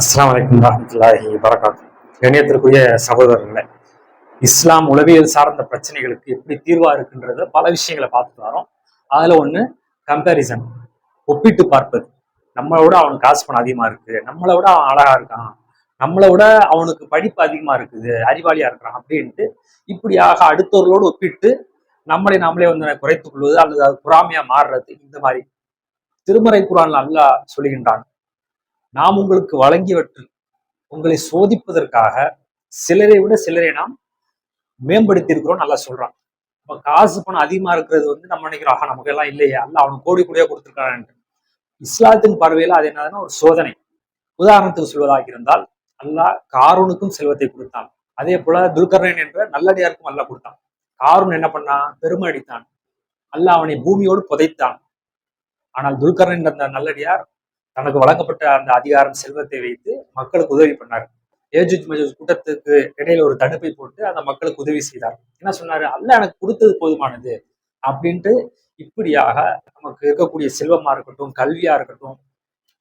அஸ்லாம் வலைக்கம் வரமத்துல்லாஹி வரகாத்து இணையத்திற்குரிய சகோதரர்களே இஸ்லாம் உளவியல் சார்ந்த பிரச்சனைகளுக்கு எப்படி தீர்வா இருக்குன்றத பல விஷயங்களை பார்த்துட்டு வரோம். அதுல ஒண்ணு கம்பேரிசன் ஒப்பிட்டு பார்ப்பது. நம்மளை விட அவனுக்கு காசு பணம் அதிகமா இருக்கு நம்மளை விட அவன் அழகா இருக்கான் நம்மளை விட அவனுக்கு படிப்பு அதிகமா இருக்குது அறிவாளியா இருக்கிறான் அப்படின்ட்டு இப்படியாக அடுத்தவர்களோடு ஒப்பிட்டு நம்மளை நாமளே வந்து குறைத்துக் கொள்வது அல்லது அது பொறாமையா மாறுறது இந்த மாதிரி. திருமறை குரான் நல்லா சொல்லுகின்றான். நாம் உங்களுக்கு வழங்கியவற்றில் உங்களை சோதிப்பதற்காக சிலரை விட சிலரை நாம் மேம்படுத்தி இருக்கிறோம் நல்லா சொல்றான். இப்ப காசு பணம் அதிகமா இருக்கிறது வந்து நம்ம நினைக்கிறோம் ஆஹா நமக்கு எல்லாம் இல்லையே அல்ல அவனுக்கு கோடி கோடியா கொடுத்துருக்கான் இஸ்லாத்தின் பார்வையில அது என்னதுன்னா ஒரு சோதனை. உதாரணத்துக்கு சொல்வதாக இருந்தால் அல்லாஹ் காரூனுக்கும் செல்வத்தை கொடுத்தான். அதே போல துல்கர்ணன் என்ற நல்லடியாருக்கும் அல்லாஹ் கொடுத்தான். காரூன் என்ன பண்ணான்? பெருமை அடித்தான் அல்லாஹ் அவனை பூமியோடு புதைத்தான். ஆனால் துல்கர்ணன் என்ற அந்த நல்லடியார் தனக்கு வழங்கப்பட்ட அந்த அதிகாரம் செல்வத்தை வைத்து மக்களுக்கு உதவி பண்ணார். ஏஜுஜ் மஜூஜ் கூட்டத்துக்கு இடையில ஒரு தடுப்பை போட்டு அந்த மக்களுக்கு உதவி செய்தார். என்ன சொன்னாரு? அல்ல எனக்கு கொடுத்தது போதுமானது அப்படின்ட்டு இப்படியாக நமக்கு இருக்கக்கூடிய செல்வமா இருக்கட்டும் கல்வியா இருக்கட்டும்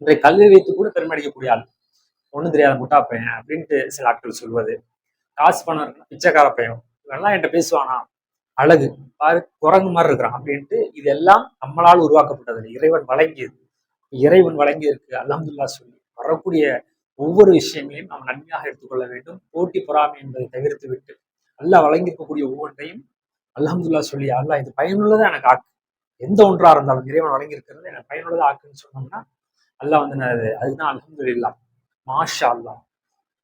இன்றைய கல்வி வைத்து கூட பெருமடிக்கக்கூடிய ஆள். ஒன்றும் தெரியாத முட்டா பையன் அப்படின்ட்டு சில ஆட்கள் சொல்வது. காசு பணம் பிச்சைக்கார பையன். இவெல்லாம் என்கிட்ட பேசுவானா? அழகு. பாரு குரங்கு மாதிரி இருக்கிறான் அப்படின்ட்டு இதெல்லாம் நம்மளால் உருவாக்கப்பட்டது இறைவன் வழங்கியது. இறைவன் வழங்கியிருக்கு அலமதுல்லா சொல்லி. வரக்கூடிய ஒவ்வொரு விஷயங்களையும் நாம் நன்மையாக எடுத்துக்கொள்ள வேண்டும். போட்டி பொறாமை என்பதை தவிர்த்து விட்டு அல்லாஹ் வழங்கியிருக்கக்கூடிய ஒவ்வொன்றையும் அலமதுல்லா சொல்லி அல்லாஹ் இது பயனுள்ளதாக எனக்கு ஆக்கு. எந்த ஒன்றாக இருந்தாலும் இறைவன் வழங்கியிருக்கிறது எனக்கு பயனுள்ளதா ஆக்குன்னு சொன்னோம்னா அல்லாஹ் வந்து நான் அது- அதுதான் இல்லா மாஷா அல்லாஹ்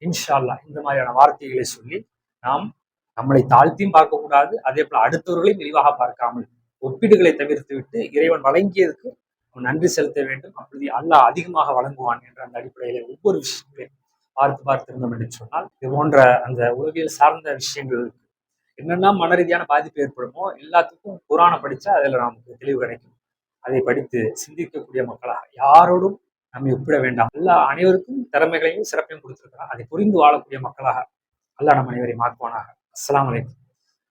இன்ஷா அல்லாஹ் இந்த மாதிரியான வார்த்தைகளை சொல்லி நாம் நம்மளை தாழ்த்தியும் பார்க்கக்கூடாது அதே போல அடுத்தவர்களையும் விரிவாக பார்க்காமல் ஒப்பீடுகளை தவிர்த்து விட்டு இறைவன் வழங்கியதுக்கு நன்றி செலுத்த வேண்டும். அப்படி அல்லாஹ் அதிகமாக வழங்குவான் என்ற அந்த அடிப்படையில ஒவ்வொரு விஷயத்தையும் பார்த்து பார்த்து இருந்தோம் என்று சொன்னால் இது போன்ற அந்த உலகியல் சார்ந்த விஷயங்கள் என்னென்ன மன ரீதியான பாதிப்பு ஏற்படுமோ எல்லாத்துக்கும் குரானை படித்தா அதில் நமக்கு தெளிவு கிடைக்கும். அதை படித்து சிந்திக்கக்கூடிய மக்களாக யாரோடும் நம்மை ஒப்பிட வேண்டாம். எல்லா அனைவருக்கும் திறமைகளையும் சிறப்பையும் கொடுத்துருக்கலாம் அதை புரிந்து வாழக்கூடிய மக்களாக அல்லாஹ் நம் அனைவரையும் ஆக்குவானாக. அஸ்லாம் வலைக்கம்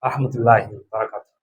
வரமத்துல்லாஹி வரகாத்து